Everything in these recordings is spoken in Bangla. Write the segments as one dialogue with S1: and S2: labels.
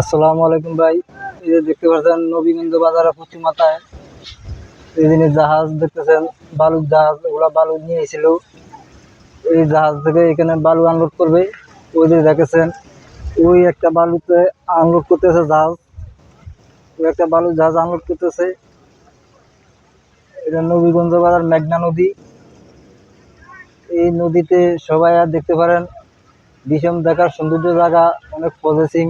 S1: আসসালামু আলাইকুম ভাই। এই যে দেখতে পাচ্ছেন নবীগঞ্জ বাজারে পশ্চিম মাথায় এই দিনে জাহাজ দেখতেছেন, বালুর জাহাজ, ওগুলা বালু নিয়ে এসেছিল। এই জাহাজ থেকে এখানে বালু আনলোড করবে। ওই যে দেখেছেন, ওই একটা বালুতে আনলোড করতেছে জাহাজ। ওই একটা বালুর জাহাজ আনলোড করতেছে। এটা নবীগঞ্জ বাজার মেঘনা নদী। এই নদীতে সবাই আর দেখতে পারেন ভীষণ দেখার সৌন্দর্য জায়গা, অনেক প্রসেসিং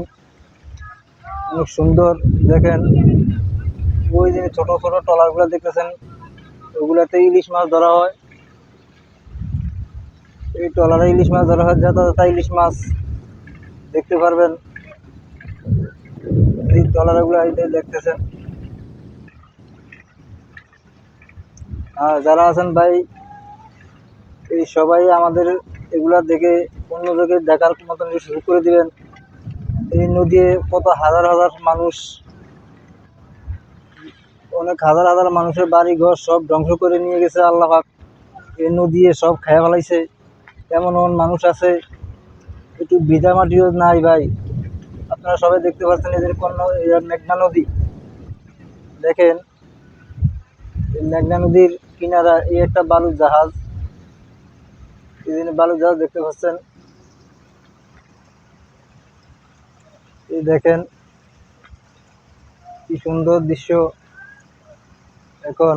S1: অনেক সুন্দর, দেখেন। ওই যে ছোট ছোট ট্রলারগুলো দেখতেছেন, ওগুলাতে ইলিশ মাছ ধরা হয়। এই ট্রলারে ইলিশ মাছ ধরা হয় যাতা ইলিশ মাছ দেখতে পারবেন। এই ট্রলারগুলো দেখতেছেন। আর যারা আছেন ভাই, এই সবাই আমাদের এগুলা দেখে অন্য জায়গায় দেখার মতন সুযোগ করে দিবেন। এই নদী কত হাজার হাজার মানুষ, অনেক হাজার হাজার মানুষের বাড়ি ঘর সব ধ্বংস করে নিয়ে গেছে আল্লাহ পাক। এই নদী সব খেয়ে ফেলাইছে, এমন এমন মানুষ আছে, একটু ভিজা মাটিও নাই ভাই। আপনারা সবাই দেখতে পাচ্ছেন এদের কোন মেঘনা নদী। দেখেন মেঘনা নদীর কিনারা এই একটা বালুর জাহাজ। এই বালুর জাহাজ দেখতে পাচ্ছেন এই দেখেন কি সুন্দর দৃশ্য। এখন